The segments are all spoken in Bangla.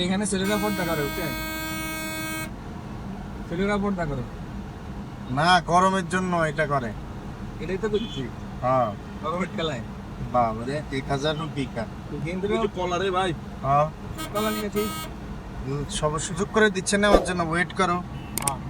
এখানে ছেলেরা পর্দা করে ওকে ছেলেরা পর্দা করে না গরমের জন্য এটা করে। এটাই তো করছি। হ্যাঁ। গভর্নমেন্ট খেলায়। বাবারে এক হাজার রুপি কা। কেন্দ্র কলারে ভাই। হ্যাঁ। কলা নিয়েছি সব সুযোগ করে দিচ্ছে নেওয়ার জন্য ওয়েট করো। হিন্দু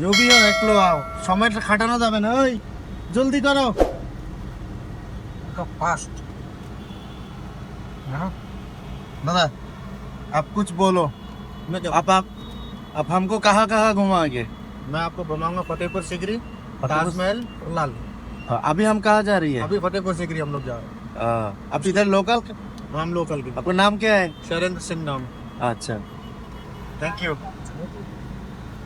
जो भी हो एक लो आओ সময়টা খাটানো যাবে না ওই জলদি করো का फास्ट दादा आप कुछ बोलो आप आप आप हमको कहाँ कहाँ घुमाओगे मैं आपको घुमाऊंगा फतेहपुर सिकरी फतेहपुर- ताजमहल और लाल हाँ, अभी हम कहाँ जा रही है अभी फतेहपुर सिकरी हम लोग जा रहे हैं हाँ, आप इधर लोकल हम लोकल के आपका नाम क्या है शैलेंद्र सिंह नाम अच्छा थैंक यू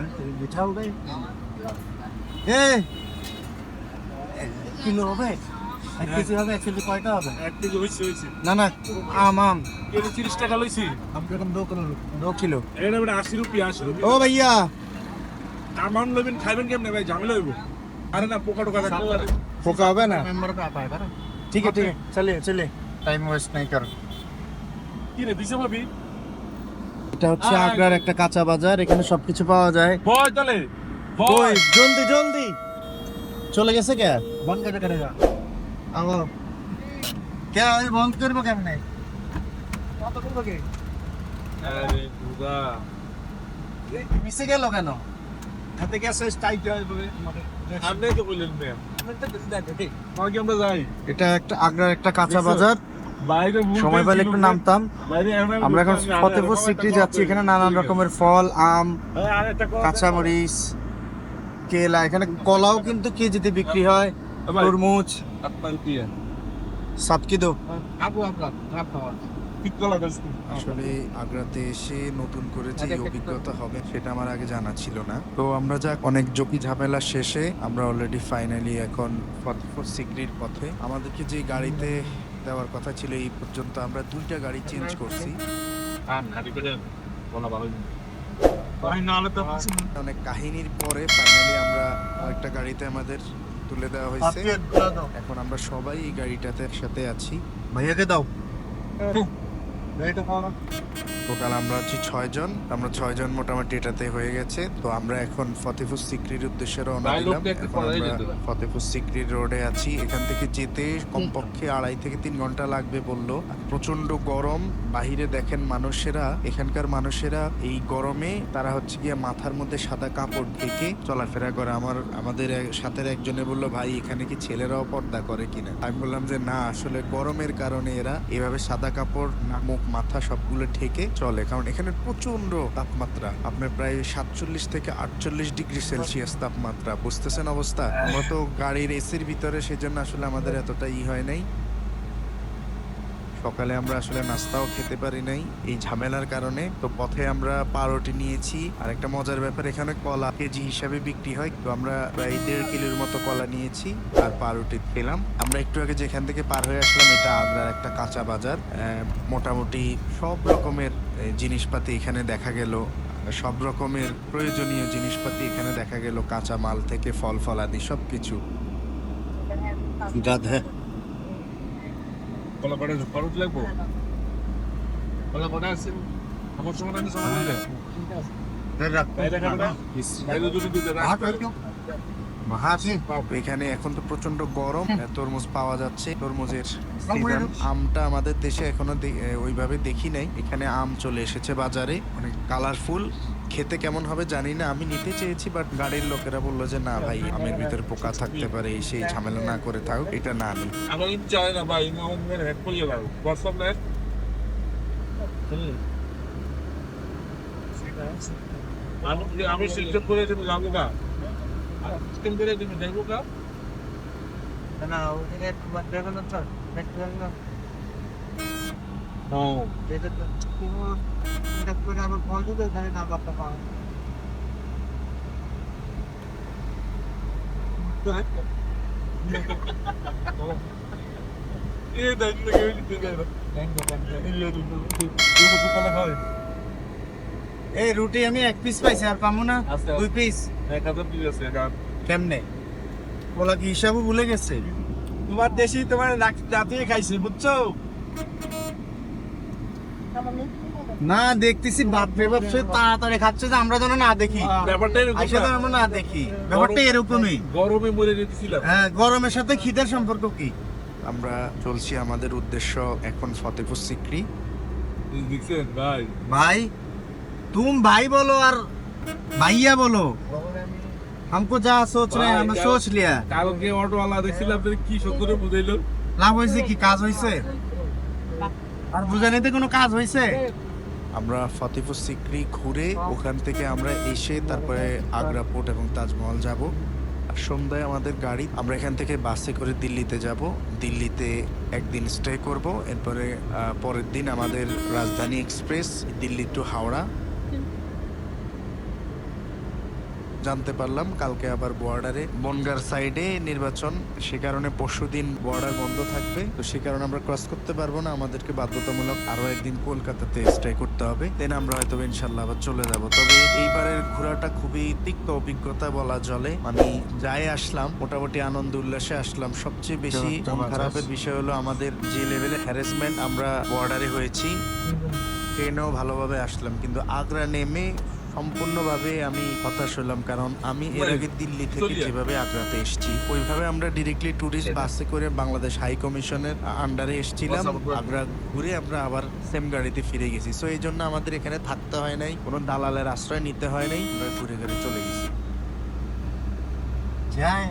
लेबे की बिठा हो गए ए কিলো হবে এক কেজি হবে অ্যাকচুয়ালি কয়টা হবে এক কেজি হইছে হইছে না না আম আম কেজি 30 টাকা লইছি আমি এরকম দো কিলো দো কিলো এটা বেটা 80 রুপিয়া 80 রুপিয়া ও ভাইয়া আমার লবেন খাইবেন কেমনে ভাই ঝামেলা হইব আরে না পোকা টোকা থাকলে পোকা হবে না মেম্বার पे आता है ना ঠিক আছে ঠিক আছে চলিয়ে চলিয়ে টাইম ওয়েস্ট নাই কর কি রে দিছে ভাবি এটা হচ্ছে আগ্রার একটা কাঁচা বাজার এখানে সবকিছু পাওয়া যায়। বয় চলে ওই জলদি জলদি। চলে গেছে কে? বন্ধ করে করেগা আগো কে? ওই বন্ধ করব কেমনে? কত করবে কে? আরে বুদা মিশে গেল কেন? হাতে গেছে টাইট হয়ে যাবে। আপনি তো বললেন ম্যাম আপনি তো বেশি দেন ঠিক কি আমরা যাই? এটা একটা আগ্রার একটা কাঁচা বাজার। সময় পেলে একটু নামতাম। আমরা এখন ফতেপুর সিক্রি যাচ্ছি এখানে নানান রকমের ফল আম কাঁচামরিচ কেলা এখানে কলাও কিন্তু কেজিতে বিক্রি হয় তরমুজ আপনার কি সব কি? দো আসলে আগ্রাতে এসে নতুন করে যে অভিজ্ঞতা হবে সেটা আমার আগে জানা ছিল না। তো আমরা যা অনেক জপি ঝামেলা শেষে আমরা অলরেডি ফাইনালি এখন ফতেপুর সিক্রির পথে। আমাদেরকে যে গাড়িতে দেওয়ার কথা ছিল এই পর্যন্ত আমরা দুইটা গাড়ি চেঞ্জ করছি। হ্যাঁ অনেক কাহিনীর পরে ফাইনালি আমরা একটা গাড়িতে আমাদের তুলে দেওয়া হয়েছে। এখন আমরা সবাই এই গাড়িটাতে সাথে আছি। ভাইয়াকে দাও। খাওয়া টোটাল আমরা হচ্ছি ছয়জন। আমরা ছয়জন মোটামুটি এটাতে হয়ে গেছে। তো আমরা এখন ফতেপুর সিক্রির উদ্দেশ্যে রওনা দিলাম। এখন আমরা ফতেপুর সিক্রির রোডে আছি। এখান থেকে যেতে কমপক্ষে আড়াই থেকে তিন ঘণ্টা লাগবে বলল। প্রচণ্ড গরম। বাহিরে দেখেন মানুষেরা এখানকার মানুষেরা এই গরমে তারা হচ্ছে গিয়ে মাথার মধ্যে সাদা কাপড় ঢেকে চলাফেরা করে। আমার আমাদের সাথের একজনে বলল ভাই এখানে কি ছেলেরাও পর্দা করে কিনা? আমি বললাম যে না আসলে গরমের কারণে এরা এভাবে সাদা কাপড় মুখ মাথা সবগুলো ঢেকে চলে। কারণ এখানে প্রচণ্ড তাপমাত্রা। আপনার প্রায় সাতচল্লিশ থেকে আটচল্লিশ ডিগ্রি সেলসিয়াস তাপমাত্রা। বুঝতেছেন অবস্থা? আমরা তো গাড়ির এসির ভিতরে, সেজন্য আসলে আমাদের এতটা ই হয় নাই। সকালে আমরা আসলে নাস্তাও খেতে পারি নাই। এই ঝামেলার কারণে তো পথে আমরা পাউরুটি নিয়েছি। আর একটা মজার ব্যাপার, এখানে কলা কেজি হিসাবে বিক্রি হয়। তো আমরা প্রায় দেড় কিলোর মতো কলা নিয়েছি আর পাউরুটি খেলাম। আমরা একটু আগে যেখান থেকে পার হয়ে আসলাম, এটা আগ্রার একটা কাঁচা বাজার। মোটামুটি সব রকমের জিনিসপাতি এখানে দেখা গেল। সব রকমের প্রয়োজনীয় জিনিসপাতি এখানে দেখা গেল। কাঁচা মাল থেকে ফল, ফলাদি, সবকিছু। গাধা। কলা কটা খরচ লাগবো? কলা কটা আছে? আমার সময় আমি সময় দিলে বাইরে খাবে না? বাইরে যদি দিতে রাখ। মহাসি এখানে এখন তো প্রচণ্ড গরম। তরমুজ পাওয়া যাচ্ছে। তরমুজের আমটা আমাদের দেশে এখনও ওইভাবে দেখি নাই। এখানে আম চলে এসেছে বাজারে। অনেক কালারফুল খেতে কেমন হবে জানি না আমি নিতে চেয়েছি বাট গাড়ির লোকেরা বলল যে না ভাই আমের ভিতরে পোকা থাকতে পারে সেই ঝামেলা না করে থাকুক এটা না নি আমার ইচ্ছা হয় না ভাই আমার হেড হোয়াটসঅ্যাপ নেট আমি আমি সিস্টেম করে তুমি যাব না সিস্টেম করে তুমি দেখব কা না ওখানে দেখো না স্যার দেখতে না ও এটা করে আবার ফল দিতে জানি না বাপ্পা পাওয়া এ দেখ না কেউ দিতে যায় না তুমি তুমি তো কলা খাওয়াই এই রুটি আমি এক পিস পাইছি আর পামু না। দুই পিস এক হাজার দিয়ে আছে কেমনে? ওলা কি হিসাবও ভুলে গেছে? তোমার দেশি তোমার রাতিয়ে খাইছে বুঝছ? না দেখতেছি বাপ রে বাপ সে তাড়াতাড়ি খাচ্ছে যে আমরা যেন না দেখি ব্যাপারটা এরকম আইসা না। যেন আমরা না দেখি ব্যাপারটা এরকমই গরমে মরে যেতেছিলাম হ্যাঁ গরমের সাথে খিদের সম্পর্ক কি আমরা চলছি আমাদের উদ্দেশ্য এখন ফতেপুর সিক্রি দেখছেন ভাই भाई तुम भाई बोलो और भैया बोलो हमको जहाँ सोच रहे हैं हमें भाई, सोच लिया কালকে অটোওয়ালা দেখছিলাম আপনার কি সত্তরে বুঝাইলো লাভ হয়েছে কি কাজ হয়েছে আর বুঝানিতে কোনো কাজ হয়েছে আমরা ফতেপুর সিক্রি ঘুরে ওখান থেকে আমরা এসে তারপরে আগ্রা পোর্ট এবং তাজমহল যাব। আর সন্ধ্যায় আমাদের গাড়ি, আমরা এখান থেকে বাসে করে দিল্লিতে যাব। দিল্লিতে একদিন স্টে করব, এরপরে পরের দিন আমাদের রাজধানী এক্সপ্রেস দিল্লি টু হাওড়া। জানতে পারলাম কালকে আবার বর্ডারে বনগার সাইডে নির্বাচন। সে কারণে পরশু দিন বর্ডার বন্ধ থাকবে। তো সে কারণে আমরা ক্রস করতে পারব না। আমাদেরকে বাধ্যতামূলক আরও একদিন কলকাতাতে স্টে করতে হবে। দেন আমরা হয়তো ইনশাল্লাহ আবার চলে যাব। তবে এইবারের ঘোরাটা খুবই তিক্ত অভিজ্ঞতা বলা চলে। আমি যাই আসলাম মোটামুটি আনন্দ উল্লাসে আসলাম। সবচেয়ে বেশি মন খারাপের বিষয় হলো আমাদের যে লেভেলে হ্যারাসমেন্ট আমরা বর্ডারে হয়েছি ট্রেনেও ভালোভাবে আসলাম। কিন্তু আগ্রা নেমে সম্পূর্ণভাবে আমি হতাশ হলাম কারণ আমি এর আগে দিল্লি থেকে যেভাবে আগ্রাতে এসেছি ওইভাবে আমরা ডিরেক্টলি ট্যুরিস্ট বাসে করে বাংলাদেশ হাই কমিশনের আন্ডারে এসেছিলাম আগ্রা ঘুরে আমরা আবার সেম গাড়িতে ফিরে গেছি সো এই জন্য আমাদের এখানে থাকতে হয় নাই কোনো দালালের আশ্রয় নিতে হয় নাই আমরা ঘুরে ঘুরে চলে গেছি जाए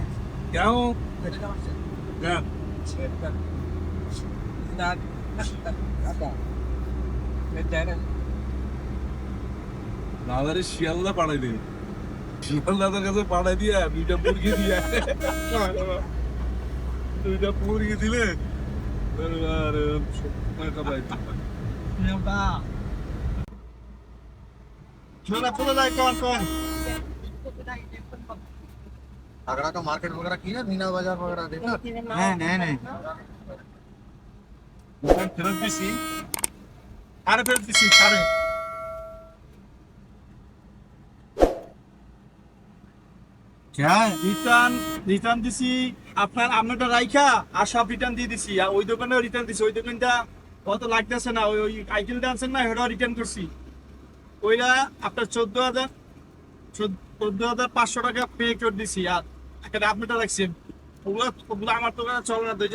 কেউ হ্যাঁ দাদারে শিয়ালদা পাঠাই দিই শিয়ালদাদের কাছে পাঠাই দিয়ে দুইটা মুরগি দিয়ে দুইটা মুরগি দিলে আর টাকা পাইতে চলা চলে যাই কোন কোন आगरा का मार्केट वगैरह किया मीना बाजार वगैरह देखा नहीं नहीं नहीं ফেরত দিছি আরে ফেরত দিছি আরে क्या है রিটার্ন রিটার্ন দিছি। আপনার আপনারটা রাইখা আর সব রিটার্ন দিয়ে দিছি। আর ওই দোকানেও রিটার্ন দিছি। ওই দোকানটা কত লাগতেছে না। ওই ওই আইটেলটা আনছেন না ওটা রিটার্ন করছি। ওইটা আপনার চোদ্দ হাজার চোদ্দ হাজার পাঁচশো টাকা পে করে দিছি। আর একটা আপনারটা রাখছেন ওগুলো ওগুলো আমার তো চলে না দুই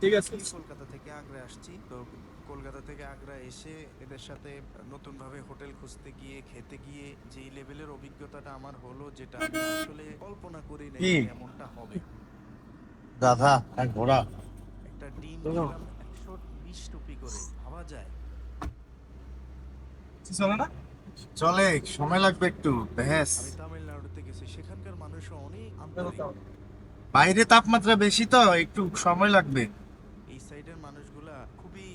ঠিক আছে। কলকাতা থেকে আগ্রা আসছি। তো কলকাতা থেকে আগ্রা এসে এদের সাথে নতুন ভাবে হোটেল খুঁজতে গিয়ে খেতে গিয়ে যেই লেভেলের অভিজ্ঞতাটা আমার হলো যেটা আমি আসলে কল্পনা করি না কি? এমনটা হবে। গাধা এক ঘোড়া। একটা ডিম। একশো বিশ টুপি করে। ভাবা যায়? চলে না? চলে সময় লাগবে একটু। বেহেস আমি তামিলনাড়ুতে গেছি সেখানকার মানুষও অনেক আন্তরিক। বাইরে তাপমাত্রা বেশি তো একটু সময় লাগবে এই সাইডের মানুষগুলা খুবই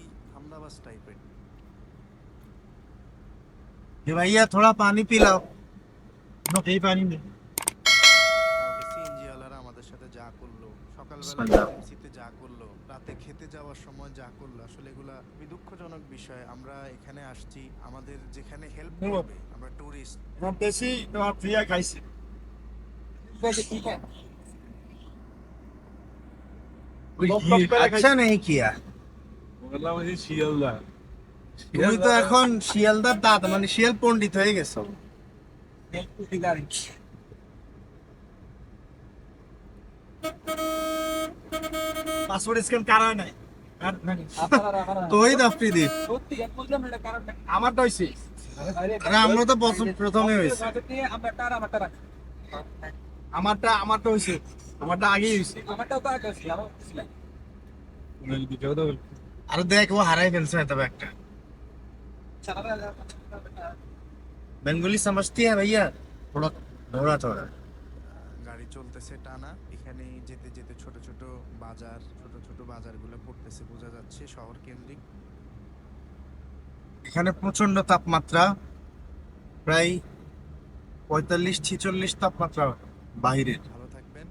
হামদাবাজ টাইপের যে ভাইয়া থোড়া পানি পিলাও এই পানি নেই সিএনজি ওয়ালারা আমাদের সাথে যা করল সকালবেলা বিসমিল্লাহ। যা করল রাতে খেতে যাওয়ার সময় যা করল আসলে এগুলা খুবই দুঃখজনক বিষয় আমরা এখানে আসছি আমাদের যেখানে হেল্প করবে আমরা টুরিস্ট আমার বেশি তোমার প্রিয়া খাইছে আচ্ছা বললাম ওই যে শিয়ালদা। তুমি তো এখন শিয়ালদার দাঁত মানে শিয়াল পণ্ডিত হয়ে গেছো। পাসপোর্ট স্ক্যান করা নাই? আমারটা হইছে। আরে আমরা তো প্রথমে হয়েছে আমারটা আমারটা হইছে। আমারটা আগেই হইছে। আর দেখ ও হারাই ফেলছে এত একটা। বেঙ্গলি সমঝতি হ্যাঁ ভাইয়া থোড়া ধরা থোড়া গাড়ি চলতেছে টানা এখানে যেতে যেতে ছোট ছোট বাজার ছোট ছোট বাজারগুলো পড়তেছে বোঝা যাচ্ছে শহর কেন্দ্রিক। এখানে প্রচণ্ড তাপমাত্রা প্রায় পঁয়তাল্লিশ ছেচল্লিশ তাপমাত্রা বাহিরের। ভালো থাকবেন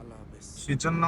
আল্লাহ হাফেজ। সেজন্য